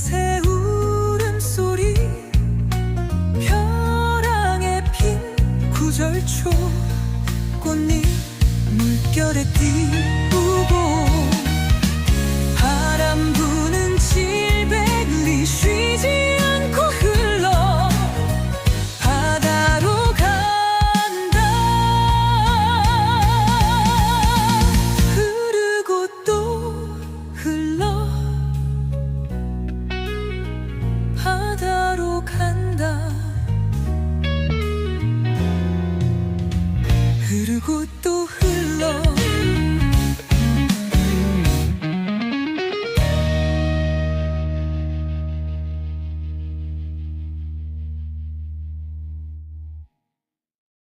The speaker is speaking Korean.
그새 울음소리 벼랑에 핀 구절초 꽃잎 물결에 띄 흐르고 또